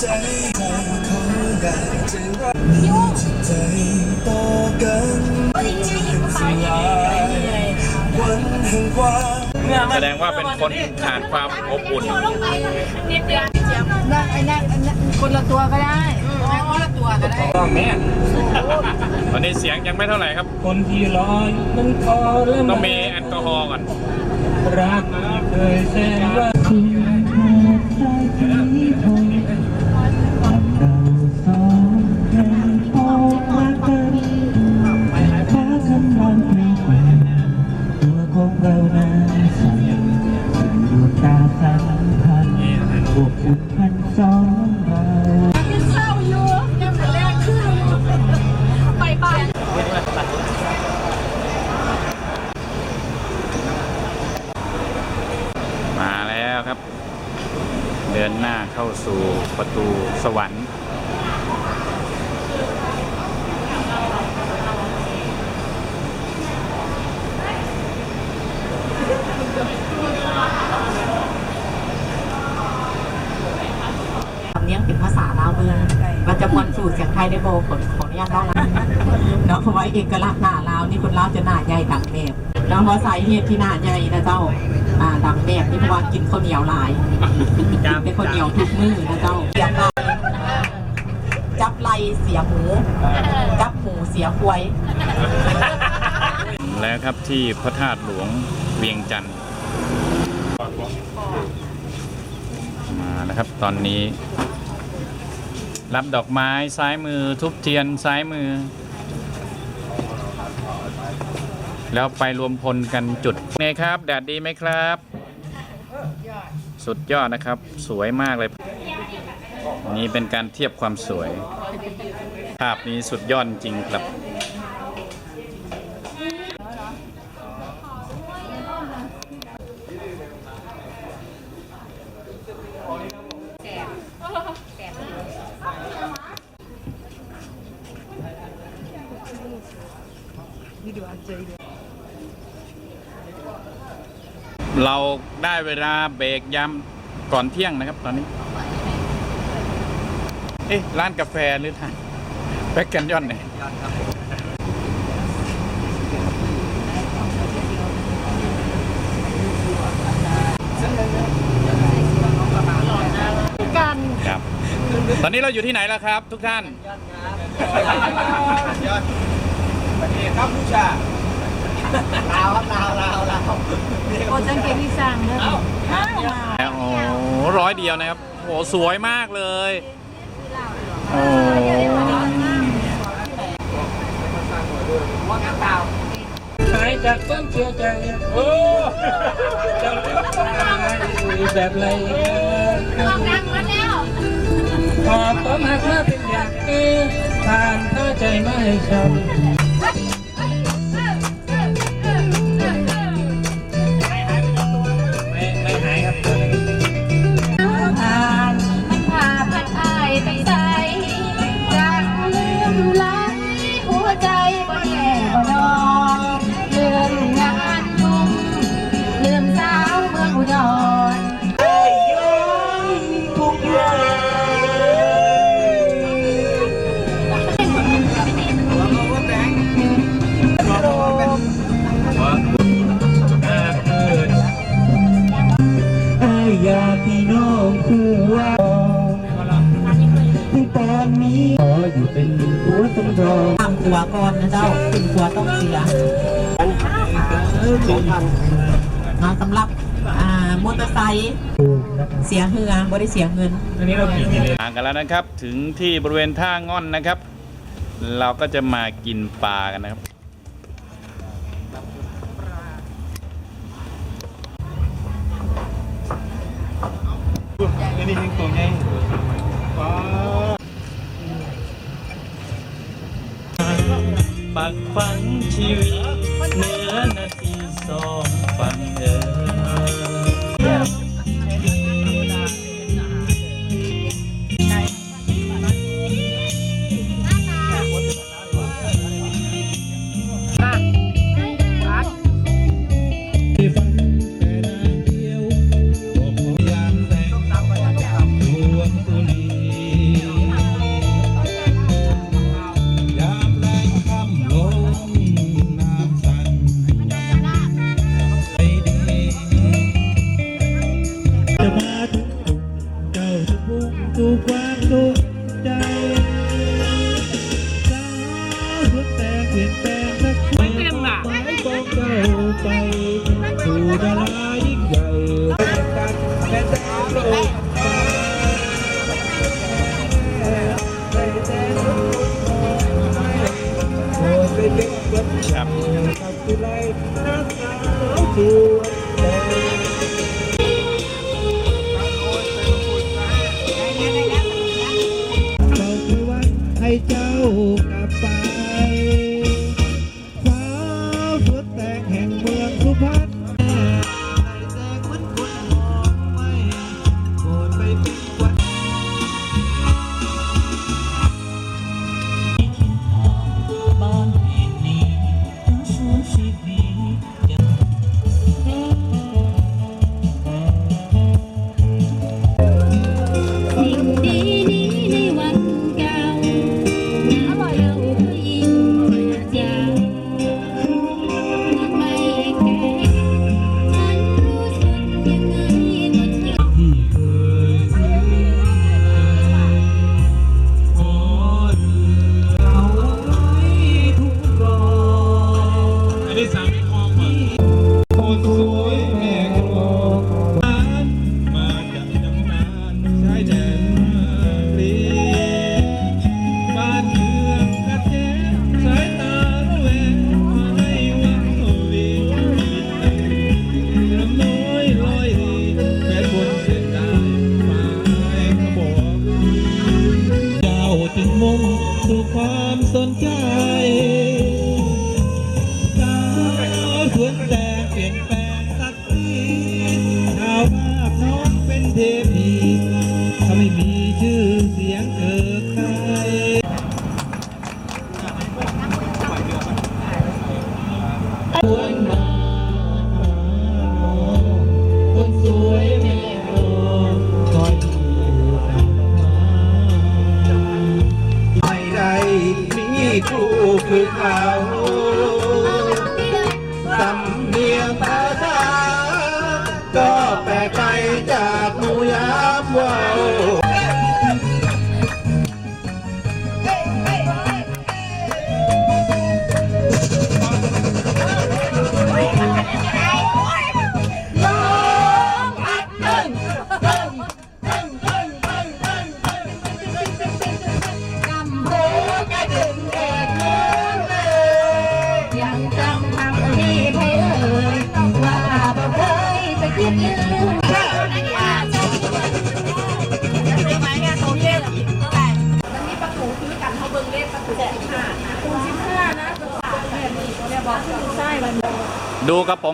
ใจเธอขออยากจะรักมีจิตใจต่อกันสลายวันแห่งความแสดงว่าเป็นคนขาดความอบอุ่นนั่งไอ้นั่งไอ้นั่งคนละตัวก็ได้นั่งคนละตัวก็ได้ต้องแม่ตอนนี้เสียงยังไม่เท่าไหร่ครับ คนที่ลอยมันคอและต้มัอนงมีแอลกอฮอล์ก่อนรักเคยแสนว่า เพราะสาเหตุที่หน้าใหญ่นะเจ้าอ่าดังแมบนี่เพราะว่ากินข้าวเหนียวหลายกินเป็นข้าวเหนียวทุกมื้อนะเจ้าเสียไก่จับไหลเสียหมูจับหมูเสียควายแล้วครับที่พระธาตุหลวงเวียงจันทร์มาแล้วครับตอนนี้ รับดอกไม้ซ้ายมือทุบเทียนซ้ายมือ แล้วไปรวมพลกันจุดไงครับ แดดดีไหมครับ สุดยอดนะครับ สวยมากเลย นี่เป็นการเทียบความสวย ภาพนี้สุดยอดจริงครับเเราได้เวลาเบรกยามก่อนเที่ยงนะครับ ตอนนี้ เอ๊ะร้านกาแฟหรือทานแบ็กแคนยอนเนี่ยครับ ตอนนี้เราอยู่ที่ไหนแล้วครับ ทุกท่าน โอ้จังเกที่สั่งเด้อห้าวมาโอ้โหร้อยเดียวนะครับโอ้โหสวยมากเลยโอ้หายจากความเชื่อใจโอ้เจะแบบไรความดังมาแล้วขอบความหักมาเป็นอย่างนี้ผ่านเธอใจไม่ช้ไคือว่าที่ตอนนี้ขออยู่เป็นตัวสำรองตามตัวก่อนนะเจ้าถึงตัวต้องเสียเนาะสำหรับมอเตอร์ไซค์เสียเหือบ่ได้เสียเงินอันนี้เรากี่กิโลมากันแล้วนะครับ ถึงที่บริเวณท่าง่อนนะครับ เราก็จะมากินปลากันนะครับ ตัวใหญ่ปักฝังชีวิตเหนือนาทีสองฝังเออ life. ಹೇಳ್ತಿದ್ದೆ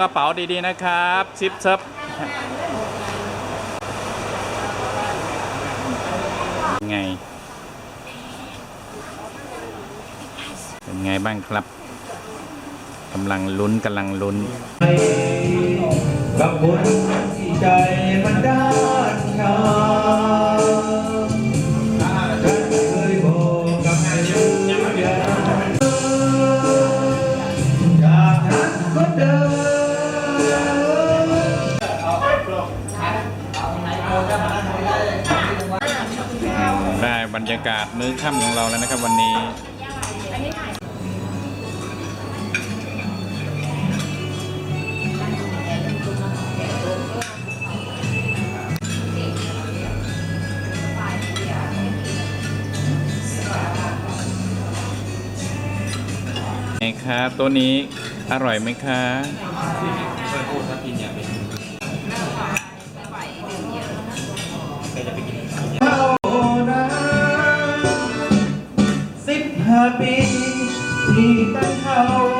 กระเป๋าดีๆนะครับซิปซับไง เป็นไงบ้างครับกำลังลุ้นกำลังลุ้นกับคนที่ใจมันด้ากาศมื้อค่ำของเราแล้วนะครับวันนี้ไงคะตัวนี้อร่อยไหมคะ ตั้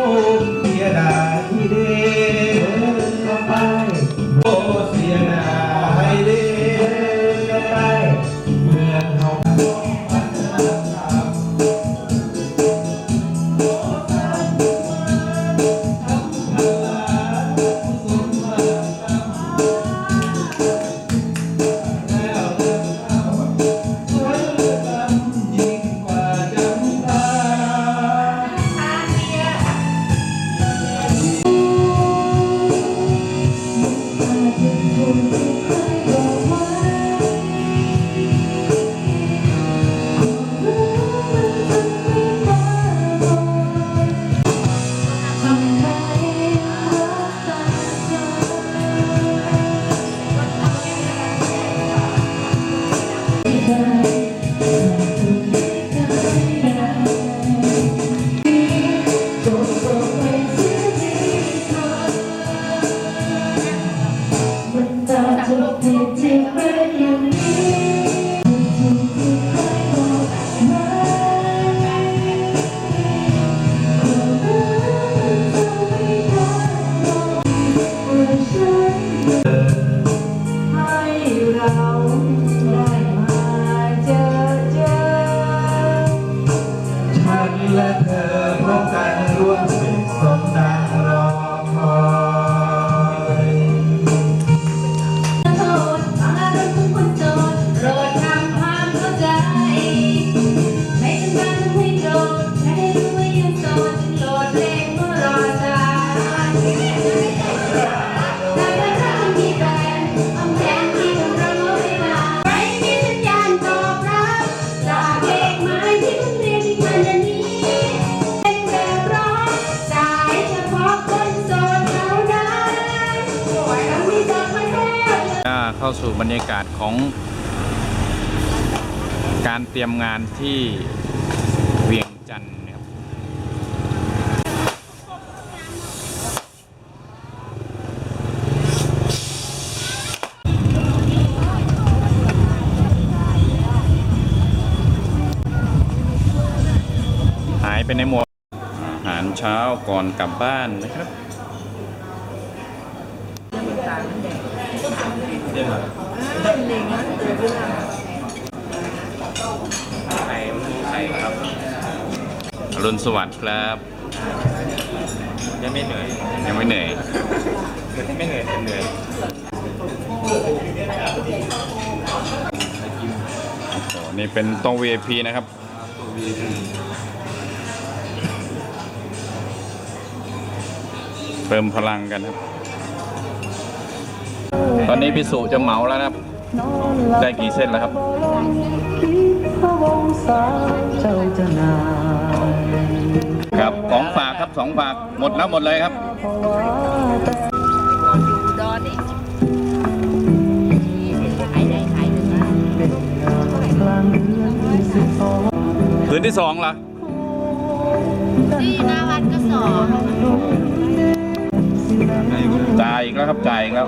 ที่เวียงจันทร์นะครับหายไปในหมวดอาหารเช้าก่อนกลับบ้านนะครับไข่ไข่ ครับอรุณสวัสดิ์ครับ ยังไม่เหนื่อยยังไม่เหนื่อยไม่เหนื่อยแต่เหนื่อยโอ้โหนี่เป็นโต๊ะ VIP นะครับ เติมพลังกันครับ ตอนนี้พี่สุจะเหมาแล้วนะครับ ได้กี่เส้นแล้วครับ พระวงศาเจ้าจะนายครับของฝากครับสองฝากหมดแล้วหมดเลยครับภาวะแต่ดอนนี่ขายได้ขายถึงนะเป็นงานกลางเดือนสิบสองพื้นที่สองเหรอที่หน้าวัดก็สองจ่ายอีกแล้วครับจ่ายอีกแล้ว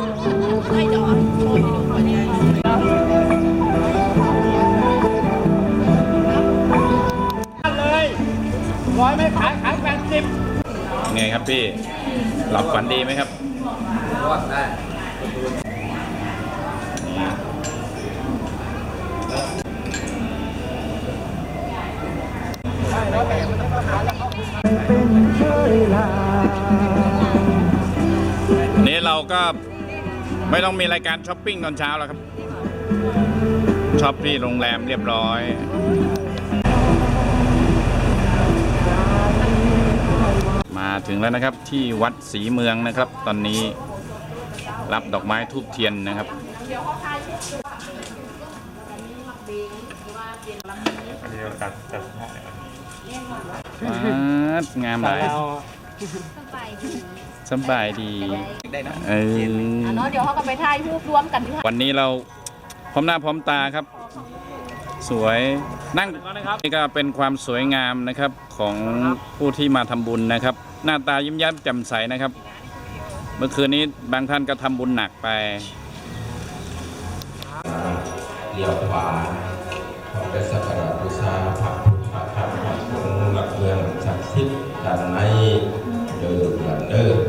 ร้อยไม่ขายขายแปดสิบไงครับพี่ หลับฝันดีไหมครับเป็นเคยลานี่เราก็ไม่ต้องมีรายการช้อปปิ้งตอนเช้าแล้วครับ ช้อปที่โรงแรมเรียบร้อย ถึงแล้วนะครับที่วัดศรีเมืองนะครับ ตอนนี้รับดอกไม้ทูบเทียนนะครับว้าวงามหลายสบายดีเออเนาะเดี๋ยวเขาก็ไปถ่ายรูปรวมกันที่วันนี้เราพร้อมหน้าพร้อมตาครับ สวยนั่งนี่ก็เป็นความสวยงามนะครับของผู้ที่มาทำบุญนะครับ หน้าตายิ้มแย้มแจ่มใสนะครับ เมื่อคืนนี้บางท่านก็ทำบุญหนักไปเลี้ยวขวาขอไปสักการะบูชาพระพุทธพระธรรมพระสงฆ์หลักเมืองศักดิ์สิทธิ์ด้านในเดินหลังเดิน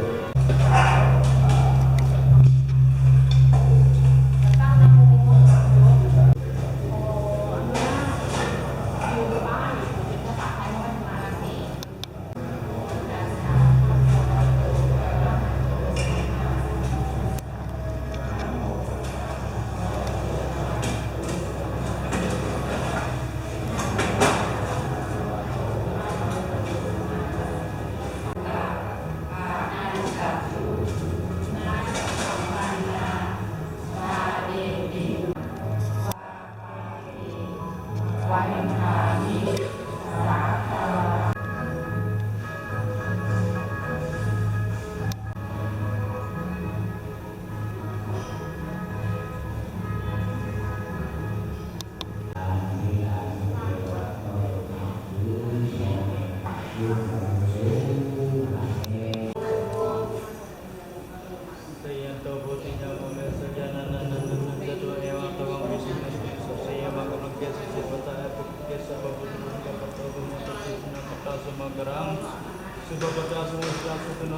รา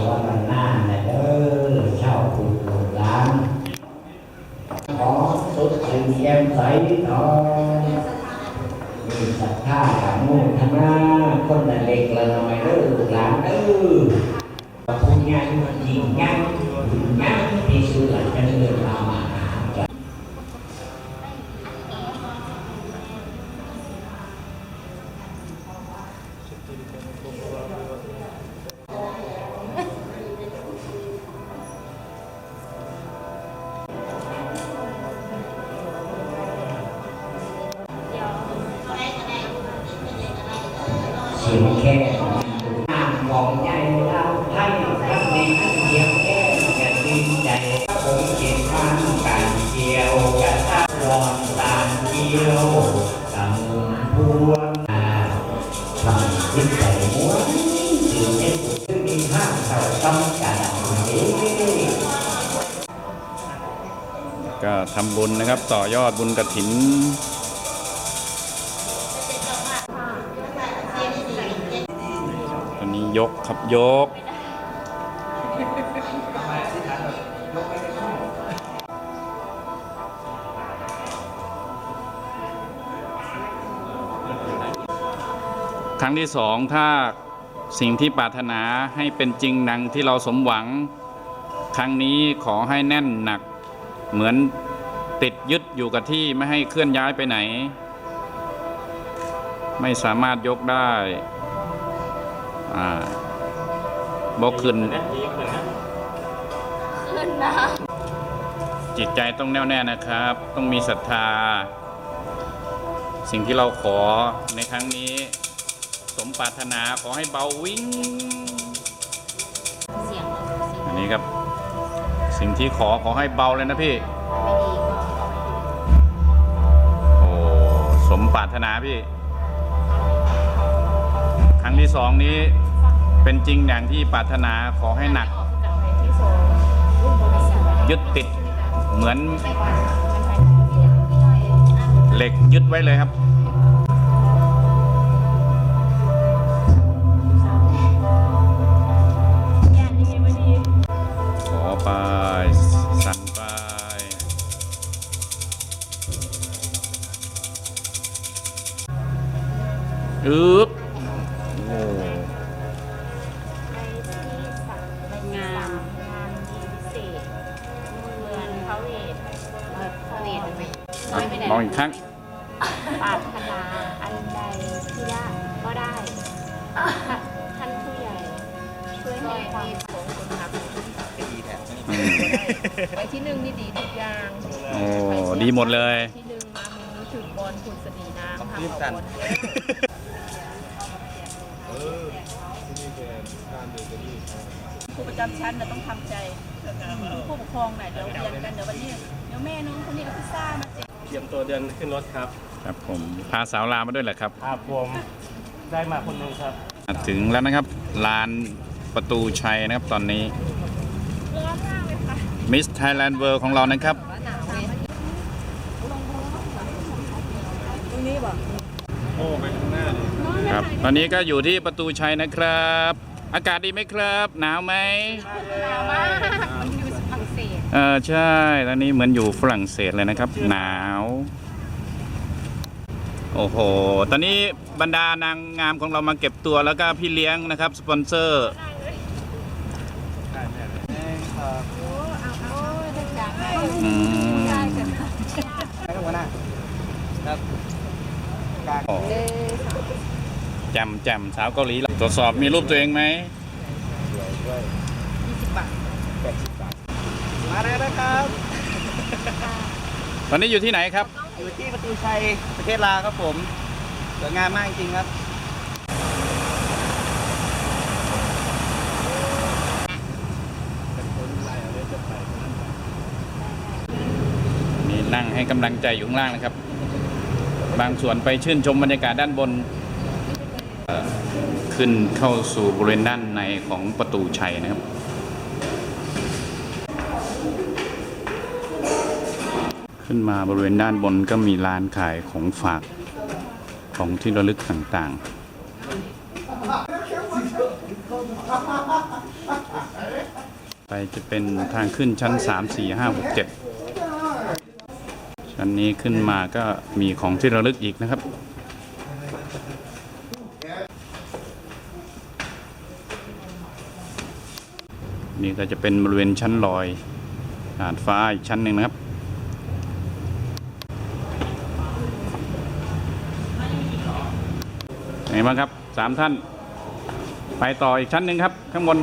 ะว่ามันน่านนะเด้อเช่าคุณลูกหลานขอสุดสิ่องมีศรัทธากับมุ่งธนาคนละเล็กละน้อยเด้อลูกหลานเด้อผู้ใหญ่ยิ่งใหญ่ยิ่ เสียงแค่น้ำมองใจเราให้ทั้งในทั้งเดียวแค่จะดีใจผมเก็บฟันกันเกี่ยวกระทับรอนตามเกี่ยวตำมุนพวงนาทำจิตใจม้วนสื่อเจ็บซึ่งมีห้างเต่าต้องกันเอ๊ะก็ทำบุญนะครับ ต่อยอดบุญกระถิน ยกครับยก ครั้งที่สองถ้าสิ่งที่ปรารถนาให้เป็นจริงดังที่เราสมหวัง ครั้งนี้ขอให้แน่นหนัก เหมือนติดยึดอยู่กับที่ไม่ให้เคลื่อนย้ายไปไหน ไม่สามารถยกได้ อ่าบกขึ้น ขึ้นนะจิตใจต้องแน่วแน่นะครับ ต้องมีศรัทธา สิ่งที่เราขอในครั้งนี้ สมปรารถนาขอให้เบาวิ่ง เสียงเราเสียงอันนี้ครับ สิ่งที่ขอขอให้เบาเลยนะพี่ ไม่ดีก็โอ้ สมปรารถนาพี่ครั้ งที่สองนี้เป็นจริงอย่างที่ปรารถนาขอให้หนัก ยึดติดเหมือน เหล็กยึดไว้เลยครับขอไปสั่นไป อึ๊บ ไปที่หนึ่งนี่ดีทุกอย่างโอ้ดีหมดเลย ที่หนึ่งมามือถึงบอลคุณสนีน้ำทำรีบเอาสั่นบอลผู้ประจำชั้นน่ะต้องทำใจผู้ปกครองน่ะเดี๋ยวเรียนกันเดี๋ยววันนี้เดี๋ยวแม่น้องคนนี้เอาพิซซ่ามาแจกเตรียมตัวเดินขึ้นรถครับ ครับผมพาสาวลามาด้วยเหรอครับครับผมได้มาคนหนึงครับมาถึงแล้วนะครับลานประตูชัยนะครับตอนนี้ มิสไทยแลนด์เวิร์ของเรานะครับโอ้ไปข้างหน้าเลยครับตอนนี้ก็อยู่ที่ประตูชัยนะครับ อากาศดีไหมครับ หนาวไหมหนาวมากมันอยู่ฝรั่งเศสเออใช่ตอนนี้เหมือนอยู่ฝรั่งเศสเลยนะครับ หนาว โอ้โห ตอนนี้บรรดานางงามของเรามาเก็บตัวแล้วก็พี่เลี้ยงนะครับ สปอนเซอร์ อืมโอ้แจมแจมสาวเกาหลีตรวจสอบมีรูปตัวเองไหมมาแล้วนะครับ ตอนนี้อยู่ที่ไหนครับ อยู่ที่ประตูชัยประเทศลาวครับผมสวยงามมากจริงครับ นั่งให้กำลังใจอยู่ข้างล่างนะครับ บางส่วนไปชื่นชมบรรยากาศด้านบน ขึ้นเข้าสู่บริเวณด้านในของประตูชัยนะครับขึ้นมาบริเวณด้านบนก็มีร้านขายของฝากของที่ระลึกต่างๆ ไปจะเป็นทางขึ้นชั้น 3 4 5 6 7 ชั้นนี้ขึ้นมาก็มีของที่ระลึกอีกนะครับ นี่ก็จะเป็นบริเวณชั้นลอยดาดฟ้าอีกชั้นหนึ่งนะครับไงบ้างครับสามท่าน ไปต่ออีกชั้นหนึ่งครับ ข้างบน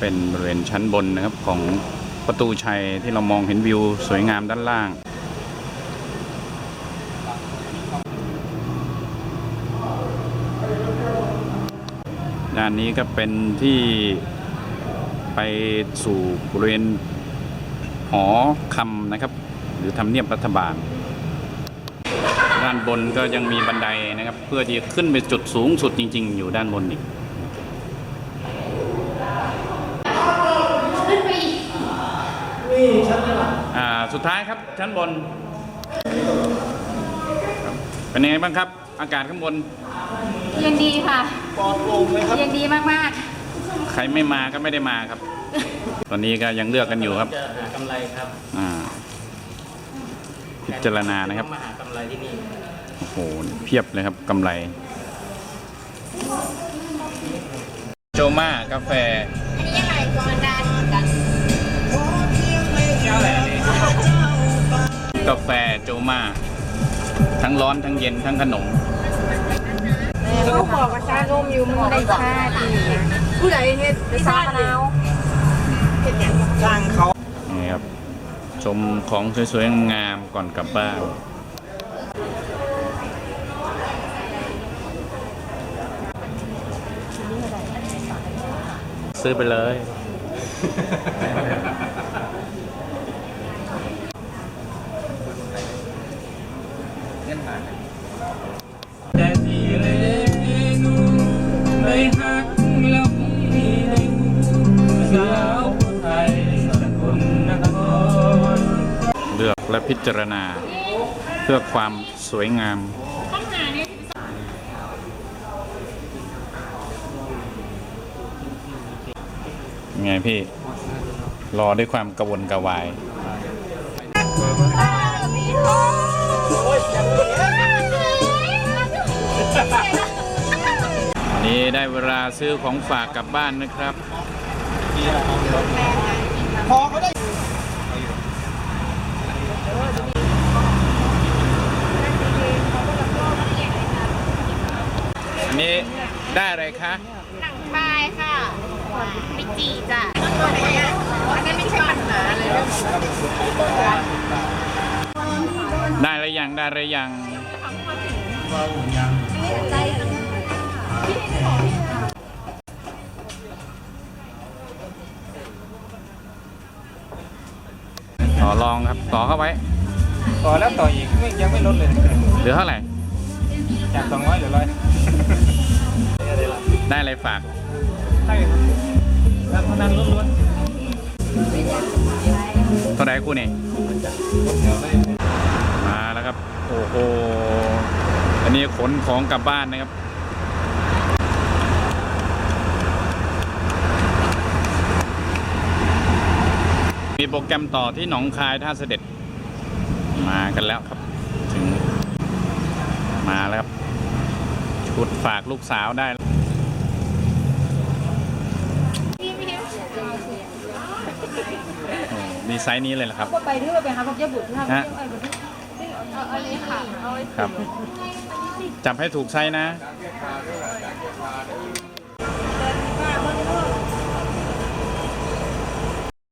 เป็นบริเวณชั้นบนนะครับของประตูชัยที่เรามองเห็นวิวสวยงามด้านล่างด้านนี้ก็เป็นที่ไปสู่บริเวณหอคำนะครับ หรือทำเนียบรัฐบาล ด้านบนก็ยังมีบันไดนะครับ เพื่อที่จะขึ้นไปจุดสูงสุดจริง ๆ อยู่ด้านบนอีก สุดท้ายครับชั้นบนครับเป็นยังไงบ้างครับ อากาศข้างบนเย็นดีค่ะปลอดโปร่งเลยครับเย็นดีมากใครไม่มาก็ไม่ได้มาครับ ตอนนี้ก็ยังเลือกกันอยู่ครับจะหากำไรครับอ่าพิจารณานะครับมาหากำไรที่นี่โอ้โหเพียบเลยครับกำไรโจมากาแฟๆอันนี้ยังไงก็มันได้เหมือนกั กาแฟโจมา ทั้งร้อนทั้งเย็นทั้งขนมเขาบอกว่าชานมอยู่มันได้ชาดีผู้ใดเฮ็ดชามะนาวนี่ครับ ชมของสวยๆงามๆก่อนกลับบ้านซื้อไปเลย พิจารณา เพื่อความสวยงามไงพี่ รอด้วยความกระวนกระวายนนี้ได้เวลาซื้อของฝากกลับบ้านนะครับพอั นนี้ได้อะไรคะหนังปลายค่ะปิจีจ้ะอันนั้นไม่ใช่ปัญหาเลยได้อะไรยังได้อะไรยังต่อรองครับต่อเข้าไว้ ต่อแล้วต่ออีกไม่ยังไม่ลดเลยเหลือเท่าไหร่จากสองร้อยเหลือร้อย ได้อะไรฝากใช่ครับพนันล้วนเท่าไหร่กูนี่มาแล้วครับ โอ้โห อันนี้ขนของกลับบ้านนะครับมีโปรแกรมต่อที่หนองคายท่าเสด็จ มากันแล้วครับ ถึง มาแล้วครับ ชุดฝากลูกสาวได้ โอ้ มีไซส์นี้เลยเหรอครับไปที่ไปหาพวกเจ้าบุตรค่ะฮะ เอาอันนี้ค่ะ เอาครับ จับให้ถูกไซส์นะ